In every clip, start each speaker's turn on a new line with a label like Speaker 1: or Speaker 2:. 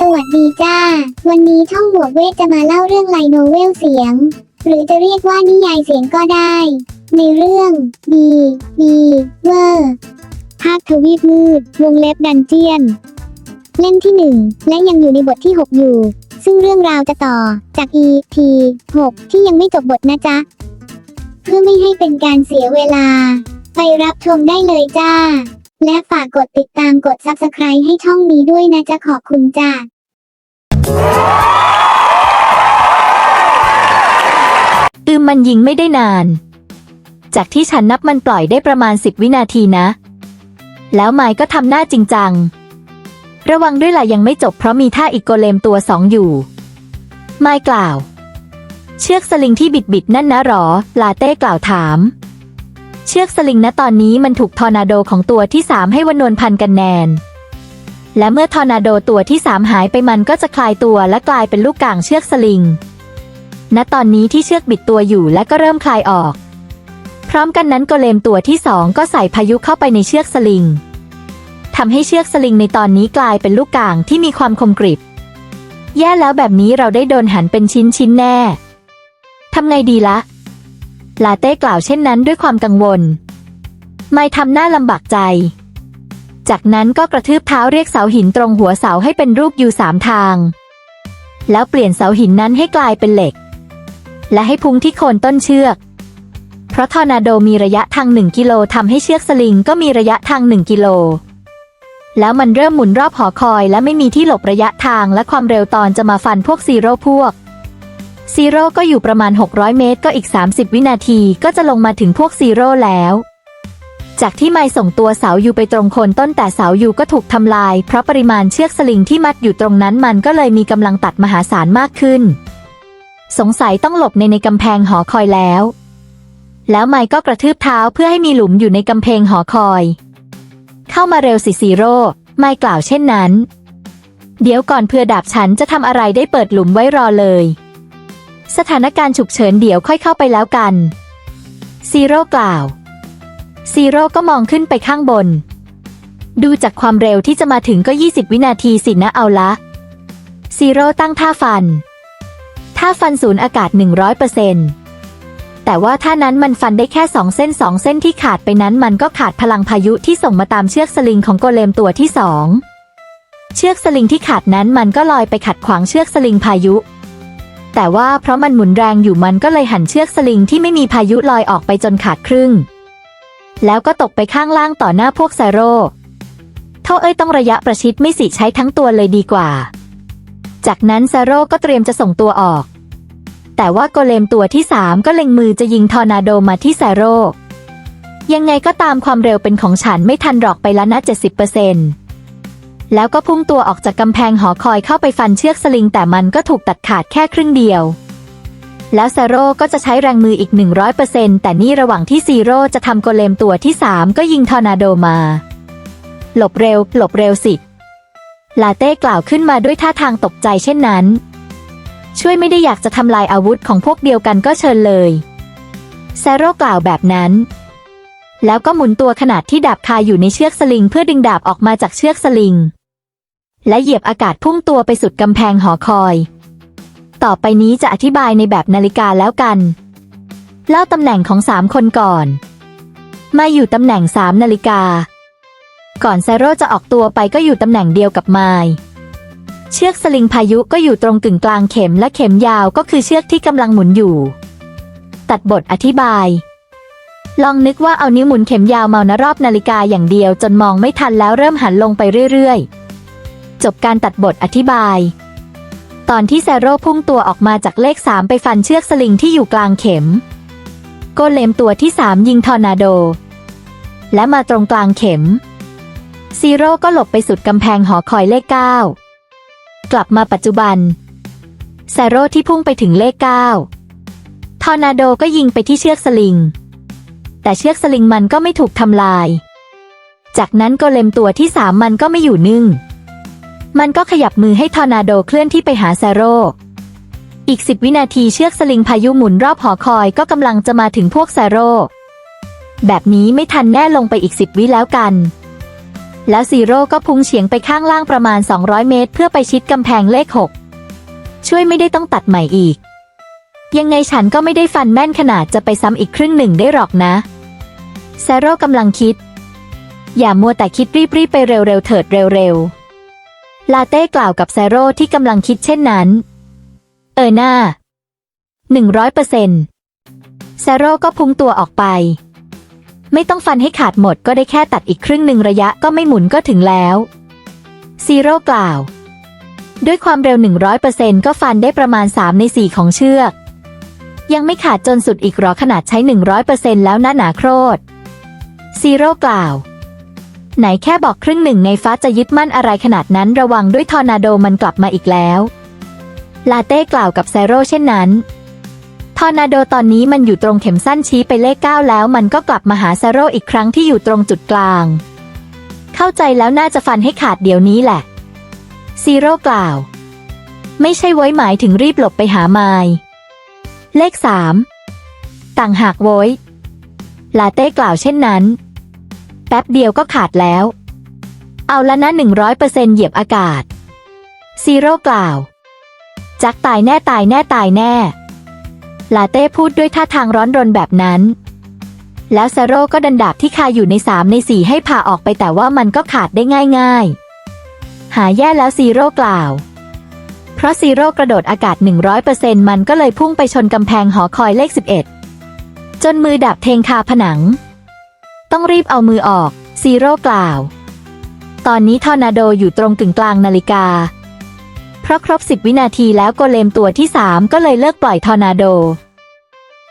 Speaker 1: สวัสดีจ้า วันนี้ช่องบวกเวทจะมาเล่าเรื่องไลโนเวลเสียง หรือจะเรียกว่านิยายเสียงก็ได้ ในเรื่องดีดีเวอร์ภาคทวีปมืด วงเล็บดันเจียน เล่มที่หนึ่งและยังอยู่ในบทที่ 6 อยู่ ซึ่งเรื่องราวจะต่อจาก EP 6 ที่ยังไม่จบบทนะจ๊ะ เพื่อไม่ให้เป็นการเสียเวลา ไปรับชมได้เลยจ้า และฝากกดติดตามกด Subscribe ให้ช่องนี้ด้วยนะจะขอบคุณจ้า
Speaker 2: อืมมันยิงไม่ได้นาน จากที่ฉันนับมันปล่อยได้ประมาณสิบวินาทีนะ แล้วไมค์ก็ทำหน้าจริงจัง ระวังด้วยล่ะยังไม่จบเพราะมีท่าอีกโกเลมตัวสองอยู่ ไมค์กล่าว เชือกสลิงที่บิดบิดๆนั่นนะหรอ ลาเต้กล่าวถาม เชือกสลิงนะตอนนี้มันถูกทอร์นาโดของตัวที่สามให้วนวลพันกันแนน และเมื่อทอร์นาโดตัวที่สามหายไปมันก็จะคลายตัวและกลายเป็นลูกก่างเชือกสลิง ณตอนนี้ที่เชือกบิดตัวอยู่และก็เริ่มคลายออก พร้อมกันนั้นโกเลมตัวที่สองก็ใส่พายุเข้าไปในเชือกสลิงทำให้เชือกสลิงในตอนนี้กลายเป็นลูกก่างที่มีความคมกริบ แย่แล้วแบบนี้เราได้โดนหันเป็นชิ้นชิ้นแน่ทำไงดีละ ลาเต้กล่าวเช่นนั้นด้วยความกังวล ไม่ทำหน้าลำบากใจ จากนั้นก็กระทืบเท้าเรียกเสาหินตรงหัวเสาให้เป็นรูปยูสามทาง แล้วเปลี่ยนเสาหินนั้นให้กลายเป็นเหล็ก และให้พุงที่โคนต้นเชือก เพราะทอร์นาโดมีระยะทาง1กิโลทำให้เชือกสลิงก็มีระยะทาง1กิโลแล้วมันเริ่มหมุนรอบหอคอยและไม่มีที่หลบระยะทางและความเร็วตอนจะมาฟันพวกซีโร่พวก ซีโร่ก็อยู่ประมาณ 600 เมตรก็อีก 30 วินาทีก็จะลงมาถึงพวกซีโร่แล้ว จากที่ไม่ส่งตัวเสาอยู่ไปตรงโคนต้นแต่เสาอยู่ก็ถูกทำลาย เพราะปริมาณเชือกสลิงที่มัดอยู่ตรงนั้นมันก็เลยมีกำลังตัดมหาศาลมากขึ้น สงสัยต้องหลบในในกำแพงหอคอยแล้ว แล้วไมค์ก็กระทืบเท้าเพื่อให้มีหลุมอยู่ในกำแพงหอคอย เข้ามาเร็วสิซีโร่ไมค์กล่าวเช่นนั้น เดี๋ยวก่อนเพื่อดาบฉันจะทำอะไรได้เปิดหลุมไว้รอเลย สถานการณ์ฉุกเฉินเดี๋ยวค่อยเข้าไปแล้วกัน ซีโร่กล่าว ซีโร่ก็มองขึ้นไปข้างบน ดูจากความเร็วที่จะมาถึงก็ 20 วินาทีสินะเอาละ ซีโร่ตั้งท่าฟัน ท่าฟันศูนย์อากาศ 100%แต่ว่าท่านั้นมันฟันได้แค่2เส้น2เส้นที่ขาดไปนั้นมันก็ขาดพลังพายุที่ส่งมาตามเชือกสลิงของโกเลมตัวที่สอง เชือกสลิงที่ขาดนั้นมันก็ลอยไปขัดขวางเชือกสลิงพายุ แต่ว่าเพราะมันหมุนแรงอยู่มันก็เลยหันเชือกสลิงที่ไม่มีพายุลอยออกไปจนขาดครึ่ง แล้วก็ตกไปข้างล่างต่อหน้าพวกไซโร่เท่าเอ้ยต้องระยะประชิดไม่สิใช้ทั้งตัวเลยดีกว่า จากนั้นไซโร่ก็เตรียมจะส่งตัวออก แต่ว่าโกเลมตัวที่สามก็เล็งมือจะยิงทอร์นาโดมาที่ไซโร่ยังไงก็ตามความเร็วเป็นของฉันไม่ทันหรอกไปแล้วนะ70% แล้วก็พุ่งตัวออกจากกำแพงหอคอยเข้าไปฟันเชือกสลิง แต่มันก็ถูกตัดขาดแค่ครึ่งเดียว แล้วซาโร่ก็จะใช้แรงมืออีก 100%แต่นี่ระหว่างที่ซีโร่จะทำโกเลมตัวที่ 3 ก็ยิงทอร์นาโดมา หลบเร็ว หลบเร็วสิ ลาเต้กล่าวขึ้นมาด้วยท่าทางตกใจเช่นนั้น ช่วยไม่ได้อยากจะทำลายอาวุธของพวกเดียวกันก็เชิญเลยซาโร่กล่าวแบบนั้นแล้วก็หมุนตัวขนาดที่ดาบคาอยู่ในเชือกสลิง เพื่อดึงดาบออกมาจากเชือกสลิง และเหยียบอากาศพุ่งตัวไปสุดกำแพงหอคอย ต่อไปนี้จะอธิบายในแบบนาฬิกาแล้วกัน เล่าตำแหน่งของสามคนก่อน มาอยู่ตำแหน่งสามนาฬิกา ก่อนไซโรจะออกตัวไปก็อยู่ตำแหน่งเดียวกับไมล์เชือกสลิงพายุก็อยู่ตรงกึ่งกลางเข็มและเข็มยาวก็คือเชือกที่กำลังหมุนอยู่ ตัดบทอธิบาย ลองนึกว่าเอานิ้วหมุนเข็มยาวเมานะรอบนาฬิกาอย่างเดียวจนมองไม่ทันแล้วเริ่มหันลงไปเรื่อยๆ จบการตัดบทอธิบาย ตอนที่แซโร่พุ่งตัวออกมาจากเลขสามไปฟันเชือกสลิงที่อยู่กลางเข็ม โกเลมตัวที่สามยิงทอร์นาโด และมาตรงกลางเข็ม ซีโร่ก็หลบไปสุดกำแพงหอคอยเลขเก้ากลับมาปัจจุบัน แซโร่ที่พุ่งไปถึงเลขเก้าทอร์นาโดก็ยิงไปที่เชือกสลิง แต่เชือกสลิงมันก็ไม่ถูกทำลาย จากนั้นโกเลมตัวที่สามมันก็ไม่อยู่นิ่ง มันก็ขยับมือให้ทอร์นาโดเคลื่อนที่ไปหาแซโรอีกสิบวินาทีเชือกสลิงพายุหมุนรอบหอคอยก็กำลังจะมาถึงพวกแซโร่แบบนี้ไม่ทันแน่ลงไปอีกสิบวิแล้วกัน แล้วซีโร่ก็พุ่งเฉียงไปข้างล่างประมาณ 200 เมตร เพื่อไปชิดกำแพงเลข 6 ช่วยไม่ได้ต้องตัดใหม่อีก ยังไงฉันก็ไม่ได้ฟันแม่นขนาดจะไปซ้ำอีกครึ่งหนึ่งได้หรอกนะแซโร่กำลังคิด อย่ามัวแต่คิดรีบๆไปเร็วๆเถิดเร็วๆ ลาเต้กล่าวกับแซโร่ที่กำลังคิดเช่นนั้น เออหน้าหนึ่งร้อยเปอร์เซ็นต์แซโร่ก็พุ่งตัวออกไป ไม่ต้องฟันให้ขาดหมดก็ได้แค่ตัดอีกครึ่งหนึ่งระยะก็ไม่หมุนก็ถึงแล้วซีโร่กล่าว ด้วยความเร็ว 100%ก็ฟันได้ประมาณ 3 ใน 4 ของเชือก ยังไม่ขาดจนสุดอีกหรอขนาดใช้ 100%แล้วนะหนาโครดซีโร่กล่าว ไหนแค่บอกครึ่งหนึ่งในฟ้าจะยึดมั่นอะไรขนาดนั้นระวังด้วยทอร์นาโดมันกลับมาอีกแล้ว ลาเต้กล่าวกับแซโร่เช่นนั้น ทอร์นาโดตอนนี้มันอยู่ตรงเข็มสั้นชี้ไปเลขเก้าแล้วมันก็กลับมาหาแซโร่อีกครั้งที่อยู่ตรงจุดกลาง เข้าใจแล้วน่าจะฟันให้ขาดเดี๋ยวนี้แหละซีโร่กล่าว ไม่ใช่ไว้หมายถึงรีบหลบไปหาไมล์เลขสามต่างหากโว้ยลาเต้กล่าวเช่นนั้น แป๊บเดียวก็ขาดแล้ว เอาละนะหนึ่งร้อยเปอร์เซ็นเหยียบอากาศ ซีโร่กล่าว จักตายแน่ตายแน่ตายแน่ ลาเต้พูดด้วยท่าทางร้อนรนแบบนั้น แล้วซาโร่ก็ดันดาบที่คาอยู่ในสามในสี่ให้ผ่าออกไปแต่ว่ามันก็ขาดได้ง่าย ๆ หาแย่แล้วซีโร่กล่าว เพราะซีโร่กระโดดอากาศ 100%มันก็เลยพุ่งไปชนกำแพงหอคอยเลข 11 จนมือดาบเทงคาผนัง ต้องรีบเอามือออก ซีโร่กล่าว ตอนนี้ทอร์นาโดอยู่ตรงกึ่งกลางนาฬิกา เพราะครบ10วินาทีแล้วโกเลมตัวที่3ก็เลยเลิกปล่อยทอร์นาโด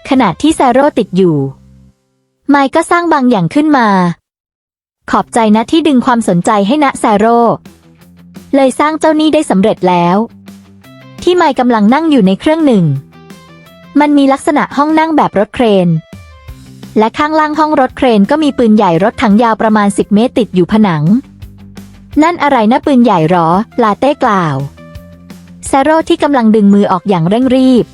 Speaker 2: ขณะที่แซโร่ติดอยู่ ไมค์ก็สร้างบางอย่างขึ้นมา ขอบใจนะที่ดึงความสนใจให้นะแซโร่เลยสร้างเจ้านี่ได้สำเร็จแล้ว ที่ไมค์กำลังนั่งอยู่ในเครื่องหนึ่ง มันมีลักษณะห้องนั่งแบบรถเครน และข้างล่างห้องรถเครนก็มีปืนใหญ่รถถังยาวประมาณ 10 เมตรติดอยู่ผนัง นั่นอะไรนะปืนใหญ่หรอ ลาเต้กล่าวแซโร่ที่กำลังดึงมือออกอย่างเร่งรีบ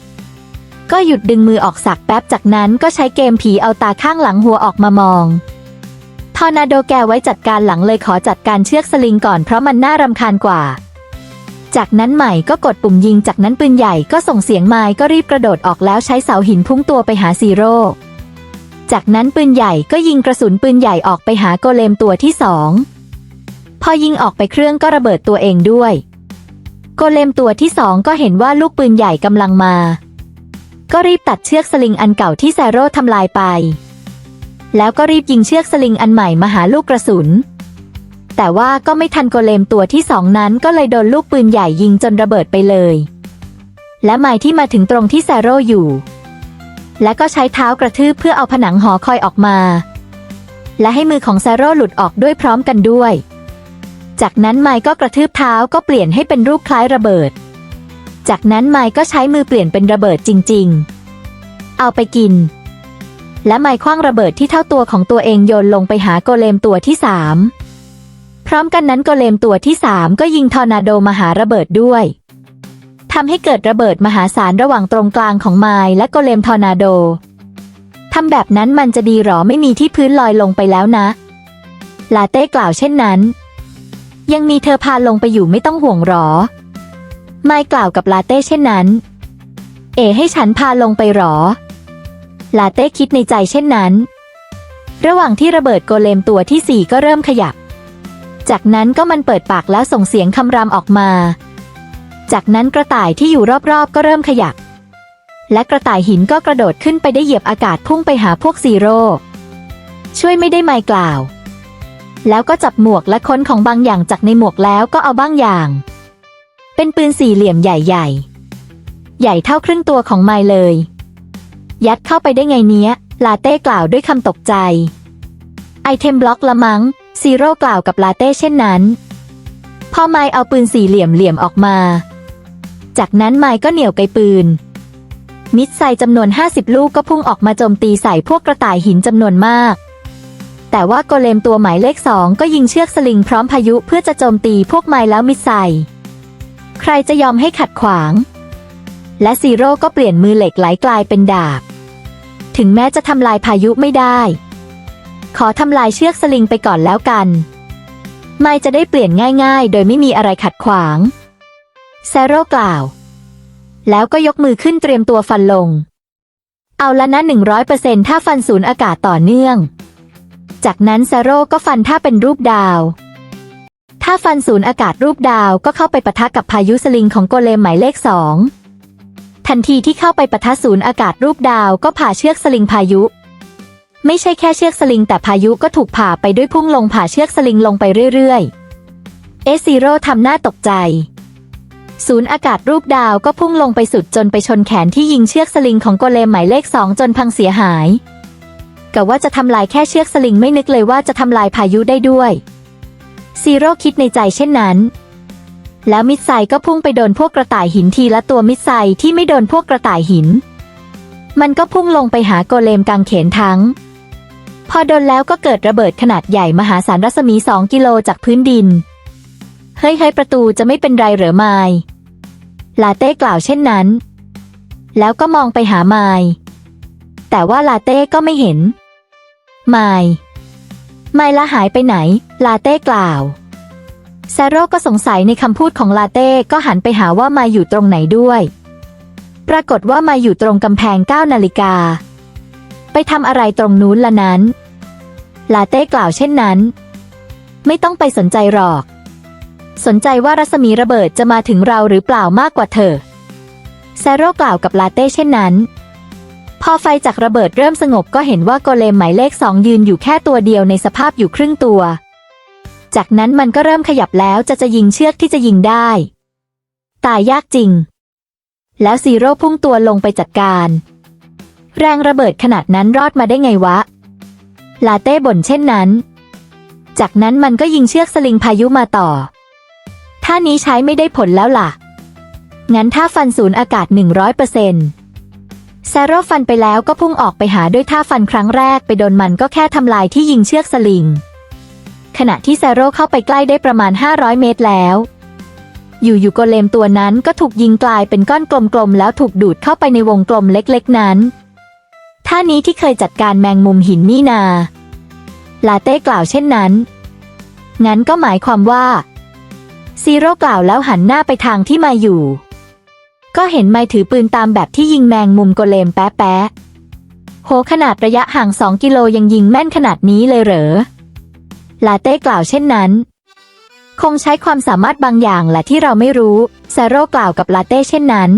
Speaker 2: ก็หยุดดึงมือออกสักแป๊บจากนั้นก็ใช้เกมผีเอาตาข้างหลังหัวออกมามองทอร์นาโดแกไว้จัดการหลังเลยขอจัดการเชือกสลิงก่อนเพราะมันน่ารำคาญกว่า จากนั้นใหม่ก็กดปุ่มยิงจากนั้นปืนใหญ่ก็ส่งเสียงไม้ก็รีบกระโดดออกแล้วใช้เสาหินพุ่งตัวไปหาซีโร่ จากนั้นปืนใหญ่ก็ยิงกระสุนปืนใหญ่ออกไปหาโกเลมตัวที่สอง พอยิงออกไปเครื่องก็ระเบิดตัวเองด้วย โกเลมตัวที่สองก็เห็นว่าลูกปืนใหญ่กำลังมา ก็รีบตัดเชือกสลิงอันเก่าที่แซโร่ทำลายไป แล้วก็รีบยิงเชือกสลิงอันใหม่มาหาลูกกระสุน แต่ว่าก็ไม่ทันโกเลมตัวที่สองนั้นก็เลยโดนลูกปืนใหญ่ยิงจนระเบิดไปเลย และไม้ที่มาถึงตรงที่แซโร่อยู่ และก็ใช้เท้ากระทืบเพื่อเอาผนังหอคอยออกมา และให้มือของแซโร่หลุดออกด้วยพร้อมกันด้วย จากนั้นไมค์ก็กระทืบเท้าก็เปลี่ยนให้เป็นรูปคล้ายระเบิด จากนั้นไมค์ก็ใช้มือเปลี่ยนเป็นระเบิดจริง ๆ เอาไปกิน และไมค์คว้างระเบิดที่เท่าตัวของตัวเองโยนลงไปหาโกเลมตัวที่สามพร้อมกันนั้นโกเลมตัวที่สามก็ยิงทอร์นาโดมาหาระเบิดด้วย ทำให้เกิดระเบิดมหาศาลระหว่างตรงกลางของไมล์และโกเลมทอร์นาโดทำแบบนั้นมันจะดีหรอไม่มีที่พื้นลอยลงไปแล้วนะ ลาเต้กล่าวเช่นนั้น ยังมีเธอพาลงไปอยู่ไม่ต้องห่วงหรอ ไมค์กล่าวกับลาเต้เช่นนั้น เอให้ฉันพาลงไปหรอ ลาเต้คิดในใจเช่นนั้น ระหว่างที่ระเบิดโกเลมตัวที่สี่ก็เริ่มขยับ จากนั้นก็มันเปิดปากแล้วส่งเสียงคำรามออกมา จากนั้นกระต่ายที่อยู่รอบๆ ก็เริ่มขยับ และกระต่ายหินก็กระโดดขึ้นไปได้เหยียบอากาศพุ่งไปหาพวกซีโร่ช่วยไม่ได้ไมค์กล่าว แล้วก็จับหมวกและค้นของบางอย่างจากในหมวกแล้วก็เอาบางอย่าง เป็นปืนสี่เหลี่ยมใหญ่ๆ ใหญ่เท่าครึ่งตัวของไมเลย ยัดเข้าไปได้ไงเนี้ย ลาเต้กล่าวด้วยคำตกใจไอเทมบล็อกละมัง้งซีโร่กล่าวกับลาเต้เช่นนั้น พอไมเอาปืนสี่เหลี่ยมเหลี่ยมออกมา จากนั้นไมล์ก็เหนี่ยวไกปืน มิดไซจำนวน 50 ลูกก็พุ่งออกมาโจมตีใส่พวกกระต่ายหินจำนวนมาก แต่ว่าโกเลมตัวหมายเลขสองก็ยิงเชือกสลิงพร้อมพายุเพื่อจะโจมตีพวกไมล์แล้วมิดไซใครจะยอมให้ขัดขวาง และซีโร่ก็เปลี่ยนมือเหล็กไหลกลายเป็นดาบ ถึงแม้จะทำลายพายุไม่ได้ ขอทำลายเชือกสลิงไปก่อนแล้วกัน ไม่จะได้เปลี่ยนง่าย ๆ โดยไม่มีอะไรขัดขวาง แซโร่กล่าว แล้วก็ยกมือขึ้นเตรียมตัวฟันลง เอาละนะหนึ่งร้อยเปอร์เซ็นถ้าฟันศูนย์อากาศต่อเนื่อง จากนั้นแซโร่ก็ฟันถ้าเป็นรูปดาว ถ้าฟันศูนย์อากาศรูปดาวก็เข้าไปปะทะกับพายุสลิงของโกเลมหมายเลขสองทันทีที่เข้าไปปะทะศูนย์อากาศรูปดาวก็ผ่าเชือกสลิงพายุ ไม่ใช่แค่เชือกสลิงแต่พายุก็ถูกผ่าไปด้วยพุ่งลงผ่าเชือกสลิงลงไปเรื่อยๆ เอซีโร่ทำหน้าตกใจ ศูนย์อากาศรูปดาวก็พุ่งลงไปสุดจนไปชนแขนที่ยิงเชือกสลิงของโกเลมหมายเลขสองจนพังเสียหายกะว่าจะทำลายแค่เชือกสลิงไม่นึกเลยว่าจะทำลายพายุได้ด้วยซีโร่คิดในใจเช่นนั้น แล้วมิดไซก็พุ่งไปโดนพวกกระต่ายหินทีละตัวมิดไซที่ไม่โดนพวกกระต่ายหิน มันก็พุ่งลงไปหาโกเลมกางเขนทั้ง พอโดนแล้วก็เกิดระเบิดขนาดใหญ่มหาศาลรัศมีสองกิโลจากพื้นดิน เฮ้ยเฮ้ยประตูจะไม่เป็นไรเหรอไมาย ลาเต้กล่าวเช่นนั้น แล้วก็มองไปหาไมายแต่ว่าลาเต้ก็ไม่เห็น ไมายไมายละหายไปไหน ลาเต้กล่าวแซโร่ก็สงสัยในคำพูดของลาเต้ก็หันไปหาว่าไมาอยู่ตรงไหนด้วย ปรากฏว่าไมาอยู่ตรงกำแพงเก้านาฬิกา ไปทำอะไรตรงนู้นละนั้น ลาเต้กล่าวเช่นนั้น ไม่ต้องไปสนใจหรอก สนใจว่ารัศมีระเบิดจะมาถึงเราหรือเปล่ามากกว่าเธอ แซโร่กล่าวกับลาเต้เช่นนั้น พอไฟจากระเบิดเริ่มสงบก็เห็นว่าโกเลมหมายเลขสองยืนอยู่แค่ตัวเดียวในสภาพอยู่ครึ่งตัว จากนั้นมันก็เริ่มขยับแล้วจะจะยิงเชือกที่จะยิงได้ ตายยากจริง แล้วซีโร่พุ่งตัวลงไปจัดการ แรงระเบิดขนาดนั้นรอดมาได้ไงวะ ลาเต้บ่นเช่นนั้น จากนั้นมันก็ยิงเชือกสลิงพายุมาต่อ ท่านี้ใช้ไม่ได้ผลแล้วล่ะ งั้นถ้าฟันศูนย์อากาศ 100%เปอร์เซ็นต์แซโร่ฟันไปแล้วก็พุ่งออกไปหาด้วยท่าฟันครั้งแรกไปโดนมันก็แค่ทำลายที่ยิงเชือกสลิง ขณะที่แซโร่เข้าไปใกล้ได้ประมาณ 500 เมตรแล้ว อยู่ๆโกเลมตัวนั้นก็ถูกยิงกลายเป็นก้อนกลมๆ แล้วถูกดูดเข้าไปในวงกลมเล็กๆนั้น ท่านี้ที่เคยจัดการแมงมุมหินนี่นา ลาเต้กล่าวเช่นนั้น งั้นก็หมายความว่า ซีโร่กล่าวแล้วหันหน้าไปทางที่มาอยู่ ก็เห็นไมถือปืนตามแบบที่ยิงแมงมุมโกเลมแป๊ะแป๊ะโหขนาดระยะห่างสองกิโลยังยิงแม่นขนาดนี้เลยเหรอ ลาเต้กล่าวเช่นนั้น คงใช้ความสามารถบางอย่างแหละที่เราไม่รู้แซโร่กล่าวกับลาเต้เช่นนั้น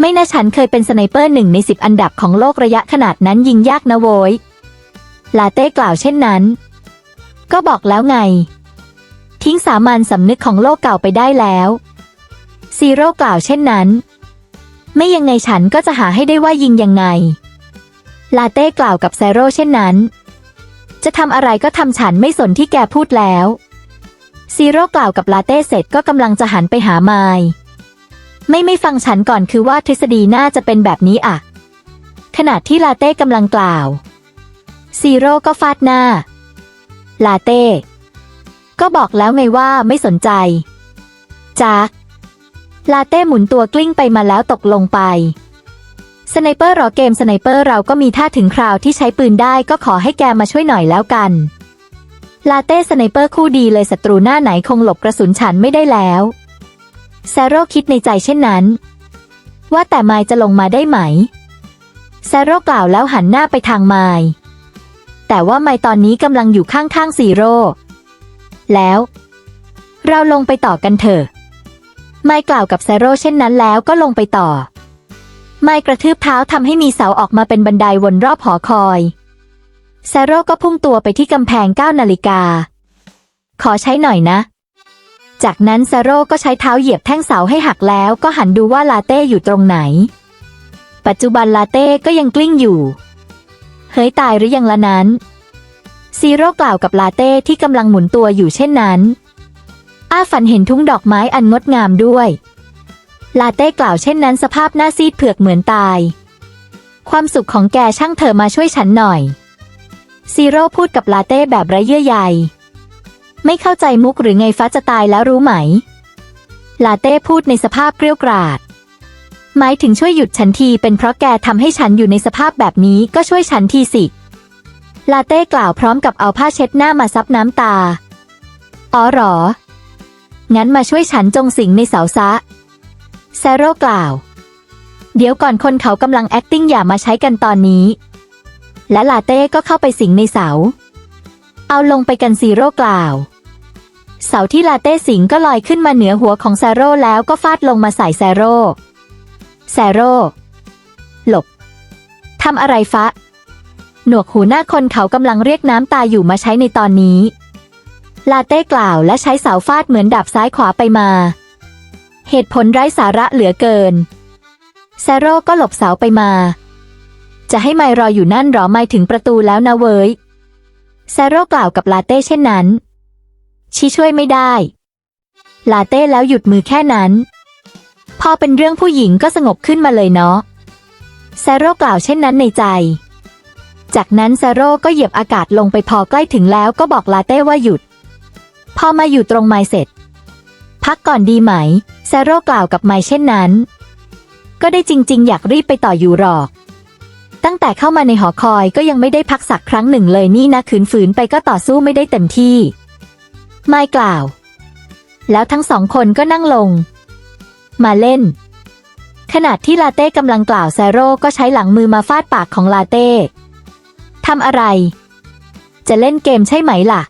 Speaker 2: ไม่น่าฉันเคยเป็นสไนเปอร์หนึ่งในสิบอันดับของโลกระยะขนาดนั้นยิงยากนะโว้ย ลาเต้กล่าวเช่นนั้น ก็บอกแล้วไง ทิ้งสามัญสำนึกของโลกเก่าไปได้แล้วซีโร่กล่าวเช่นนั้น ไม่ยังไงฉันก็จะหาให้ได้ว่ายิงยังไง ลาเต้กล่าวกับแซโร่เช่นนั้น จะทำอะไรก็ทำฉันไม่สนที่แกพูดแล้วซีโร่กล่าวกับลาเต้เสร็จก็กำลังจะหันไปหาไมล์ไม่ไม่ฟังฉันก่อนคือว่าทฤษฎีน่าจะเป็นแบบนี้อะขณะที่ลาเต้กำลังกล่าวซีโร่ก็ฟาดหน้า ลาเต้ ก็บอกแล้วไงว่าไม่สนใจจากลาเต้หมุนตัวกลิ้งไปมาแล้วตกลงไปสไนเปอร์รอเกมสไนเปอร์เราก็มีท่าถึงคราวที่ใช้ปืนได้ก็ขอให้แกมาช่วยหน่อยแล้วกัน ลาเต้สไนเปอร์คู่ดีเลยศัตรูหน้าไหนคงหลบกระสุนฉันไม่ได้แล้วแซโร่คิดในใจเช่นนั้น ว่าแต่ไมจะลงมาได้ไหมแซโร่กล่าวแล้วหันหน้าไปทางไมแต่ว่าไมตอนนี้กำลังอยู่ข้างๆซีโร่ แล้ว เราลงไปต่อกันเถอะไมายกล่าวกับแซโร่เช่นนั้นแล้วก็ลงไปต่อ ไมค์กระทืบเท้าทำให้มีเสาออกมาเป็นบันไดวนรอบหอคอยแซโร่ก็พุ่งตัวไปที่กำแพงเก้านาฬิกา ขอใช้หน่อยนะ จากนั้นแซโร่ก็ใช้เท้าเหยียบแท่งเสาให้หักแล้วก็หันดูว่าลาเต้อยู่ตรงไหน ปัจจุบันลาเต้ก็ยังกลิ้งอยู่ เฮ้ยตายหรือยังละนั้น ซีโร่กล่าวกับลาเต้ที่กำลังหมุนตัวอยู่เช่นนั้น อ้าฝันเห็นทุ่งดอกไม้อันงดงามด้วย ลาเต้กล่าวเช่นนั้นสภาพหน้าซีดเผือกเหมือนตาย ความสุขของแกช่างเธอมาช่วยฉันหน่อย ซีโร่พูดกับลาเต้แบบไร้เยื่อใย ไม่เข้าใจมุกหรือไงฟ้าจะตายแล้วรู้ไหม ลาเต้พูดในสภาพเกรี้ยวกราด หมายถึงช่วยหยุดฉันทีเป็นเพราะแกทำให้ฉันอยู่ในสภาพแบบนี้ก็ช่วยฉันทีสิ ลาเต้กล่าวพร้อมกับเอาผ้าเช็ดหน้ามาซับน้ำตา อ๋อหรอ งั้นมาช่วยฉันจงสิงในเสาซะ แซโร่กล่าว เดี๋ยวก่อนคนเขากำลัง acting อย่ามาใช้กันตอนนี้ และลาเต้ก็เข้าไปสิงในเสา เอาลงไปกันซีโร่กล่าว เสาที่ลาเต้สิงก็ลอยขึ้นมาเหนือหัวของแซโร่แล้วก็ฟาดลงมาใส่แซโร่แซโร่หลบทำอะไรฟะ หนวกหูหน้าคนเขากำลังเรียกน้ำตาอยู่มาใช้ในตอนนี้ ลาเต้กล่าวและใช้เสาฟาดเหมือนดับซ้ายขวาไปมา เหตุผลไร้สาระเหลือเกิน แซโร่ก็หลบเสาไปมา จะให้ไมรออยู่นั่นหรอไม่ถึงประตูแล้วนะเว้ย แซโร่กล่าวกับลาเต้เช่นนั้น ชี้ช่วยไม่ได้ ลาเต้แล้วหยุดมือแค่นั้น พอเป็นเรื่องผู้หญิงก็สงบขึ้นมาเลยเนาะ แซโร่กล่าวเช่นนั้นในใจ จากนั้นแซโร่ก็เหยียบอากาศลงไปพอใกล้ถึงแล้วก็บอกลาเต้ว่าหยุด พอมาอยู่ตรงไม้เสร็จ พักก่อนดีไหมแซโร่กล่าวกับไม้เช่นนั้น ก็ได้จริง ๆ อยากรีบไปต่ออยู่หรอก ตั้งแต่เข้ามาในหอคอยก็ยังไม่ได้พักสักครั้งหนึ่งเลยนี่นะขืนฝืนไปก็ต่อสู้ไม่ได้เต็มที่ ไม่กล่าว แล้วทั้งสองคนก็นั่งลง มาเล่นขณะที่ลาเต้กำลังกล่าวแซโร่ก็ใช้หลังมือมาฟาดปากของลาเต้ ทำอะไร จะเล่นเกมใช่ไหมล่ะ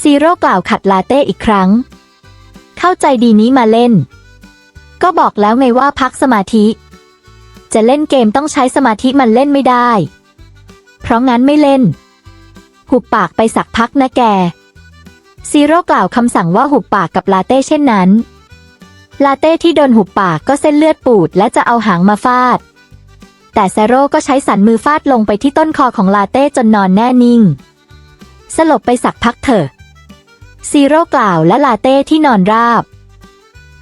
Speaker 2: ซีโร่กล่าวขัดลาเต้อีกครั้ง เข้าใจดีนี้มาเล่น ก็บอกแล้วไงว่าพักสมาธิ จะเล่นเกมต้องใช้สมาธิมันเล่นไม่ได้ เพราะงั้นไม่เล่น หุบปากไปสักพักนะแก ซีโร่กล่าวคำสั่งว่าหุบปากกับลาเต้เช่นนั้น ลาเต้ที่โดนหุบปากก็เส้นเลือดปูดและจะเอาหางมาฟาด แต่เซโร่ก็ใช้สันมือฟาดลงไปที่ต้นคอของลาเต้จนนอนแน่นิ่ง สลบไปสักพักเถอะซีโร่กล่าวและลาเต้ที่นอนราบ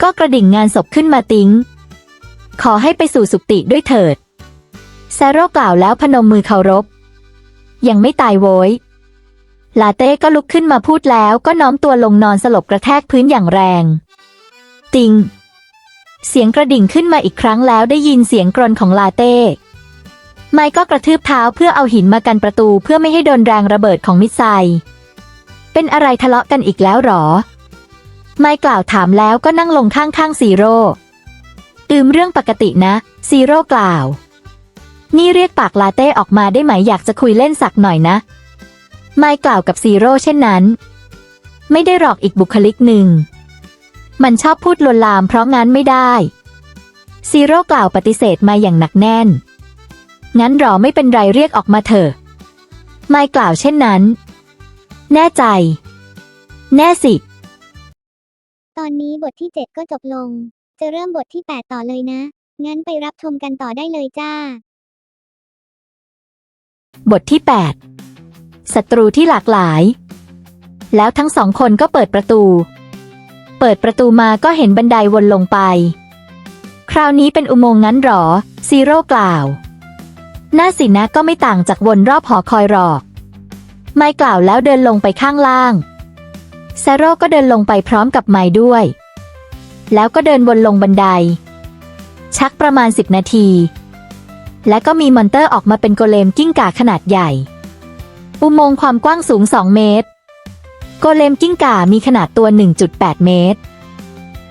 Speaker 2: ก็กระดิ่งงานศพขึ้นมาติ้ง ขอให้ไปสู่สุคติด้วยเถิดแซโร่กล่าวแล้วพนมมือเคารพ ยังไม่ตายโว้ยลาเต้ก็ลุกขึ้นมาพูดแล้วก็น้อมตัวลงนอนสลบกระแทกพื้นอย่างแรง ติง เสียงกระดิ่งขึ้นมาอีกครั้งแล้วได้ยินเสียงกรนของลาเต้ ไมค์ก็กระทืบเท้าเพื่อเอาหินมากันประตูเพื่อไม่ให้โดนแรงระเบิดของมิสไซล์เป็นอะไรทะเลาะกันอีกแล้วหรอ ไมค์กล่าวถามแล้วก็นั่งลงข้างๆซีโร่อืมเรื่องปกตินะ ซีโร่กล่าว นี่เรียกปากลาเต้ออกมาได้ไหมอยากจะคุยเล่นสักหน่อยนะ ไมค์กล่าวกับซีโร่เช่นนั้น ไม่ได้หรอกอีกบุคลิกหนึ่ง มันชอบพูดลวนลามเพราะงั้นไม่ได้ ซีโร่กล่าวปฏิเสธมาอย่างหนักแน่น งั้นหรอไม่เป็นไรเรียกออกมาเถอะ ไมค์กล่าวเช่นนั้น แน่ใจ แน่สิ
Speaker 1: ตอนนี้บทที่ 7 ก็จบลง จะเริ่มบทที่ 8 ต่อเลยนะ งั้นไปรับชมกันต่อได้เลยจ้า
Speaker 2: บทที่ 8 ศัตรูที่หลากหลาย แล้วทั้งสองคนก็เปิดประตู เปิดประตูมาก็เห็นบันไดวนลงไป คราวนี้เป็นอุโมงค์งั้นหรอ ซีโร่กล่าว หน้าสินะก็ไม่ต่างจากวนรอบหอคอยหรอก ไม่กล่าวแล้วเดินลงไปข้างล่างแซโร่ก็เดินลงไปพร้อมกับไม้ด้วย แล้วก็เดินวนลงบันได ชักประมาณสิบนาที และก็มีมอนเตอร์ออกมาเป็นโกเลมกิ้งก่าขนาดใหญ่ อุโมงค์ความกว้างสูง 2 เมตร โกเลมกิ้งก่ามีขนาดตัว 1.8 เมตร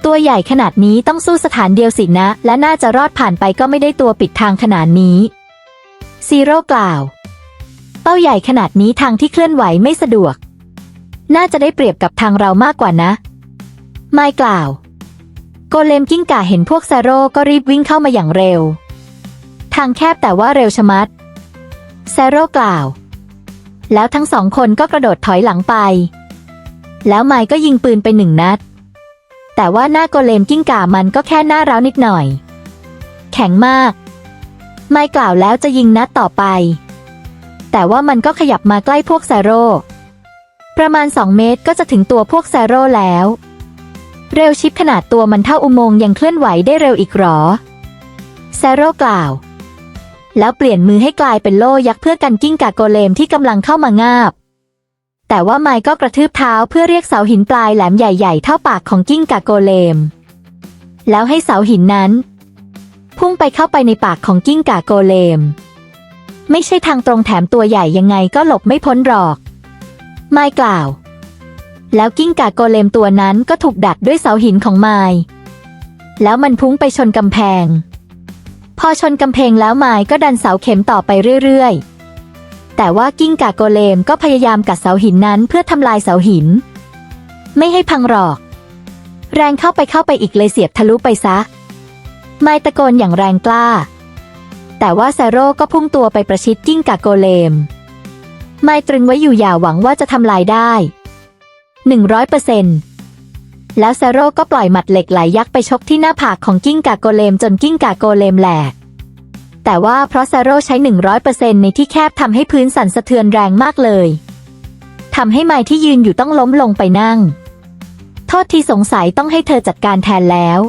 Speaker 2: ตัวใหญ่ขนาดนี้ต้องสู้สถานเดียวสินะ และน่าจะรอดผ่านไปก็ไม่ได้ตัวปิดทางขนาดนี้ ซีโร่กล่าว เป้าใหญ่ขนาดนี้ทางที่เคลื่อนไหวไม่สะดวก น่าจะได้เปรียบกับทางเรามากกว่านะ ไม่กล่าว โกเลมกิ้งก่าเห็นพวกแซโร่ก็รีบวิ่งเข้ามาอย่างเร็ว ทางแคบแต่ว่าเร็วชะมัดแซโร่กล่าว แล้วทั้งสองคนก็กระโดดถอยหลังไป แล้วไมค์ก็ยิงปืนไปหนึ่งนัด แต่ว่าหน้าโกเลมกิ้งก่ามันก็แค่หน้าร้าวนิดหน่อย แข็งมาก ไมค์กล่าวแล้วจะยิงนัดต่อไป แต่ว่ามันก็ขยับมาใกล้พวกแซโร่ประมาณ 2 เมตรก็จะถึงตัวพวกแซโร่แล้ว เร็วชิปขนาดตัวมันเท่าอุโมงค์ยังเคลื่อนไหวได้เร็วอีกหรอ แซโร่กล่าว แล้วเปลี่ยนมือให้กลายเป็นโล่ยักษ์เพื่อกันกิ้งก่าโกเลมที่กำลังเข้ามางาบ แต่ว่าไมค์ก็กระทืบเท้าเพื่อเรียกเสาหินปลายแหลมใหญ่ ๆ เท่าปากของกิ้งก่าโกเลม แล้วให้เสาหินนั้น พุ่งไปเข้าไปในปากของกิ้งก่าโกเลม ไม่ใช่ทางตรงแถมตัวใหญ่ยังไงก็หลบไม่พ้นหรอก ไมค์กล่าว แล้วกิ้งก่าโกเลมตัวนั้นก็ถูกดักด้วยเสาหินของไมายแล้วมันพุ่งไปชนกำแพง พอชนกำแพงแล้วไมายก็ดันเสาเข็มต่อไปเรื่อยๆ แต่ว่ากิ้งก่าโกเลมก็พยายามกัดเสาหินนั้นเพื่อทำลายเสาหิน ไม่ให้พังหรอก แรงเข้าไปเข้าไปอีกเลยเสียบทะลุไปซะ ไมายตะโกนอย่างแรงกล้า แต่ว่าแซโร่ก็พุ่งตัวไปประชิดกิ้งก่าโกเลมไมายตรึงไว้อยู่อย่าหวังว่าจะทำลายได้หนึ่งร้อยเปอร์เซ็นต์แล้วแซโร่ก็ปล่อยหมัดเหล็กไหลยักษ์ไปชกที่หน้าผากของกิ้งก่าโกเลมจนกิ้งก่าโกเลมแหลก แต่ว่าเพราะแซโร่ใช้หนึ่งร้อยเปอร์เซ็นต์ในที่แคบทำให้พื้นสั่นสะเทือนแรงมากเลยทำให้ไมค์ที่ยืนอยู่ต้องล้มลงไปนั่ง โทษที่สงสัยต้องให้เธอจัดการแทนแล้ว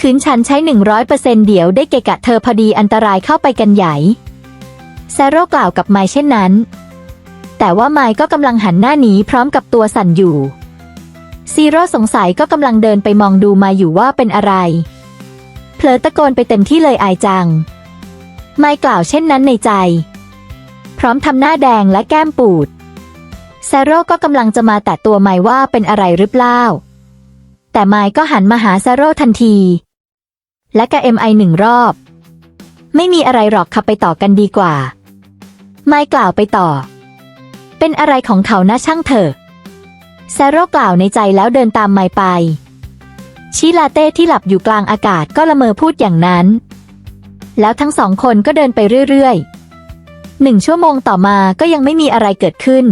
Speaker 2: คืนฉันใช้หนึ่งร้อยเปอร์เซ็นต์เดี๋ยวได้เกะกะเธอพอดีอันตรายเข้าไปกันใหญ่แซโร่กล่าวกับไมเช่นนั้น แต่ว่าไมก็กำลังหันหน้าหนีพร้อมกับตัวสั่นอยู่ซีโร่สงสัยก็กำลังเดินไปมองดูมาอยู่ว่าเป็นอะไรเผลอตะโกนไปเต็มที่เลยอายจัง ไมค์กล่าวเช่นนั้นในใจ พร้อมทำหน้าแดงและแก้มปูดแซโร่ก็กำลังจะมาแตะตัวไมว่าเป็นอะไรหรือเปล่า แต่ไมก็หันมาหาแซโร่ทันที และกะเอ็มไอหนึ่งรอบ ไม่มีอะไรหรอกขับไปต่อกันดีกว่า ไมค์กล่าวไปต่อ เป็นอะไรของเขานะช่างเถอะแซโร่กล่าวในใจแล้วเดินตามไมค์ไป ชิลาเต้ที่หลับอยู่กลางอากาศก็ละเมอพูดอย่างนั้น แล้วทั้งสองคนก็เดินไปเรื่อยๆหนึ่งชั่วโมงต่อมาก็ยังไม่มีอะไรเกิดขึ้น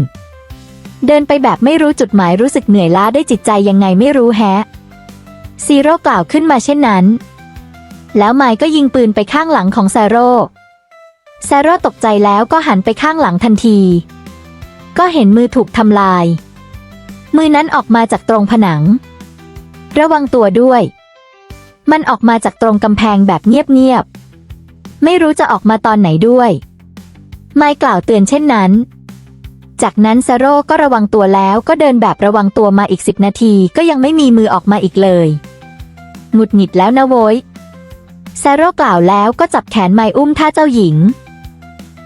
Speaker 2: เดินไปแบบไม่รู้จุดหมายรู้สึกเหนื่อยล้าได้จิตใจยังไงไม่รู้แฮะซีโร่กล่าวขึ้นมาเช่นนั้น แล้วไมค์ก็ยิงปืนไปข้างหลังของแซโร่แซโร่ตกใจแล้วก็หันไปข้างหลังทันที ก็เห็นมือถูกทำลาย มือนั้นออกมาจากตรงผนัง ระวังตัวด้วย มันออกมาจากตรงกำแพงแบบเงียบๆ ไม่รู้จะออกมาตอนไหนด้วย ไม่กล่าวเตือนเช่นนั้น จากนั้นซาโร่ก็ระวังตัวแล้วก็เดินแบบระวังตัวมาอีกสิบนาทีก็ยังไม่มีมือออกมาอีกเลย หงุดหงิดแล้วนะโว้ย ซโร่กล่าวแล้วก็จับแขนไมอุ้มท่าเจ้าหญิง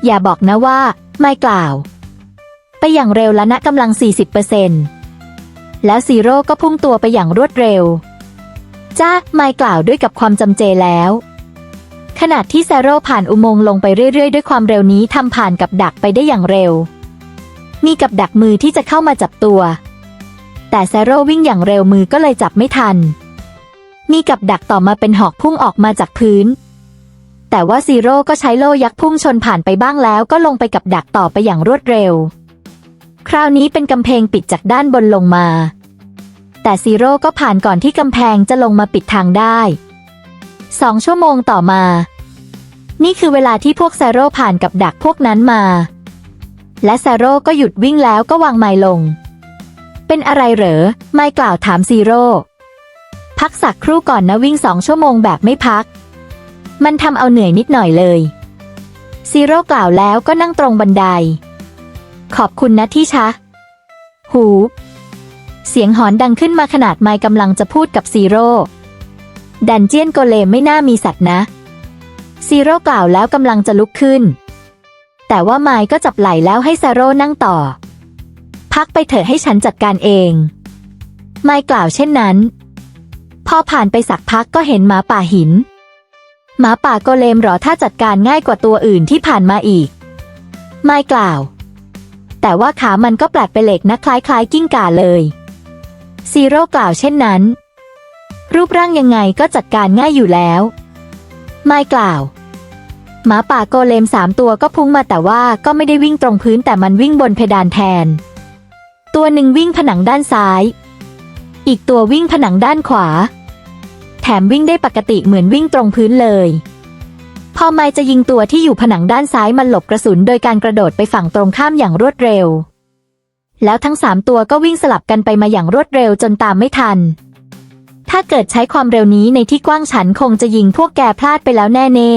Speaker 2: อย่าบอกนะว่า ไม่กล่าว ไปอย่างเร็วและณกำลัง 40%แล้วซีโร่ก็พุ่งตัวไปอย่างรวดเร็ว จ้าไม่กล่าวด้วยกับความจำเจแล้ว ขณะที่แซโร่ผ่านอุโมงค์ลงไปเรื่อยๆ ด้วยความเร็วนี้ทำผ่านกับดักไปได้อย่างเร็ว มีกับดักมือที่จะเข้ามาจับตัว แต่แซโร่วิ่งอย่างเร็วมือก็เลยจับไม่ทัน มีกับดักต่อมาเป็นหอกพุ่งออกมาจากพื้น แต่ว่าซีโร่ก็ใช้โล่ยักษ์พุ่งชนผ่านไปบ้างแล้วก็ลงไปกับดักต่อไปอย่างรวดเร็ว คราวนี้เป็นกำแพงปิดจากด้านบนลงมา แต่ซีโร่ก็ผ่านก่อนที่กำแพงจะลงมาปิดทางได้สองชั่วโมงต่อมา นี่คือเวลาที่พวกแซโร่ผ่านกับดักพวกนั้นมา และแซโร่ก็หยุดวิ่งแล้วก็วางไม้ลง เป็นอะไรเหรอ ไม้กล่าวถามซีโร่ พักสักครู่ก่อนนะวิ่งสองชั่วโมงแบบไม่พัก มันทำเอาเหนื่อยนิดหน่อยเลยซีโร่กล่าวแล้วก็นั่งตรงบันได ขอบคุณนะที่ชะ หูเสียงหอนดังขึ้นมาขนาดไมค์กำลังจะพูดกับซีโร่ดันเจียนโกเลมไม่น่ามีสัตว์นะซีโร่กล่าวแล้วกำลังจะลุกขึ้น แต่ว่าไมค์ก็จับไหล่แล้วให้ซาโร่นั่งต่อ พักไปเถอะให้ฉันจัดการเอง ไมค์กล่าวเช่นนั้น พอผ่านไปสักพักก็เห็นหมาป่าหิน หมาป่าโกเลมหรอถ้าจัดการง่ายกว่าตัวอื่นที่ผ่านมาอีก ไมค์กล่าว แต่ว่าขามันก็แปลกไปเหล็กนะคล้ายๆกิ้งก่าเลยซีโร่กล่าวเช่นนั้น รูปร่างยังไงก็จัดการง่ายอยู่แล้ว ไม่กล่าว หมาป่าโกเลมสามตัวก็พุ่งมาแต่ว่าก็ไม่ได้วิ่งตรงพื้นแต่มันวิ่งบนเพดานแทน ตัวหนึ่งวิ่งผนังด้านซ้าย อีกตัววิ่งผนังด้านขวา ถมวิ่งได้ปกติเหมือนวิ่งตรงพื้นเลย พอไมค์จะยิงตัวที่อยู่ผนังด้านซ้ายมันหลบกระสุนโดยการกระโดดไปฝั่งตรงข้ามอย่างรวดเร็ว แล้วทั้งสามตัวก็วิ่งสลับกันไปมาอย่างรวดเร็วจนตามไม่ทัน ถ้าเกิดใช้ความเร็วนี้ในที่กว้างฉันคงจะยิงพวกแกพลาดไปแล้วแน่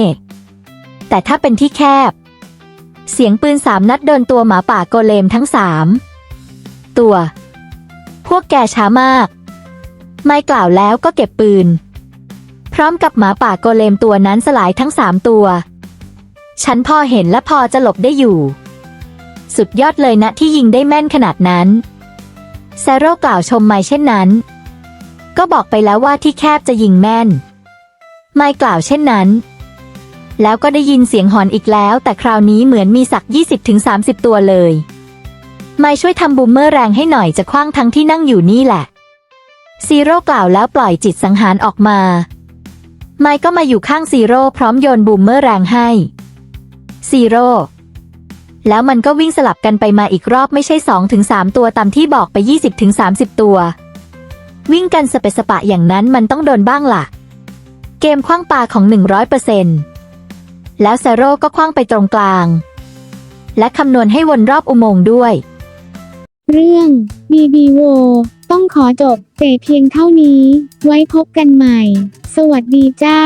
Speaker 2: ๆแต่ถ้าเป็นที่แคบ เสียงปืนสามนัดโดนตัวหมาป่าโกเลมทั้งสามตัว พวกแกช้ามาก ไม่กล่าวแล้วก็เก็บปืน พร้อมกับหมาป่าโกเลมตัวนั้นสลายทั้งสามตัว ฉันพอเห็นและพอจะหลบได้อยู่ สุดยอดเลยนะที่ยิงได้แม่นขนาดนั้น แซโร่กล่าวชมไมค์เช่นนั้น ก็บอกไปแล้วว่าที่แคบจะยิงแม่น ไมค์กล่าวเช่นนั้น แล้วก็ได้ยินเสียงหอนอีกแล้ว แต่คราวนี้เหมือนมีสัก 20-30 ตัวเลย ไมค์ช่วยทำบูมเมอร์แรงให้หน่อยจะคว้างทั้งที่นั่งอยู่นี่แหละซีโร่กล่าวแล้วปล่อยจิตสังหารออกมา ไมค์ก็มาอยู่ข้างซีโร่พร้อมโยนบูมเมอร์แรงให้ซีโร่แล้วมันก็วิ่งสลับกันไปมาอีกรอบไม่ใช่ 2-3 ตัวตามที่บอกไป 20-30 ตัว วิ่งกันสเปสปะอย่างนั้นมันต้องโดนบ้างล่ะ เกมคว้างปลาของ 100%แล้วเซโร่ก็คว้างไปตรงกลาง และคำนวณให้วนรอบอุโมงค์ด้วย
Speaker 3: เรื่อง BBO ต้องขอจบแต่เพียงเท่านี้ ไว้พบกันใหม่ สวัสดีจ้า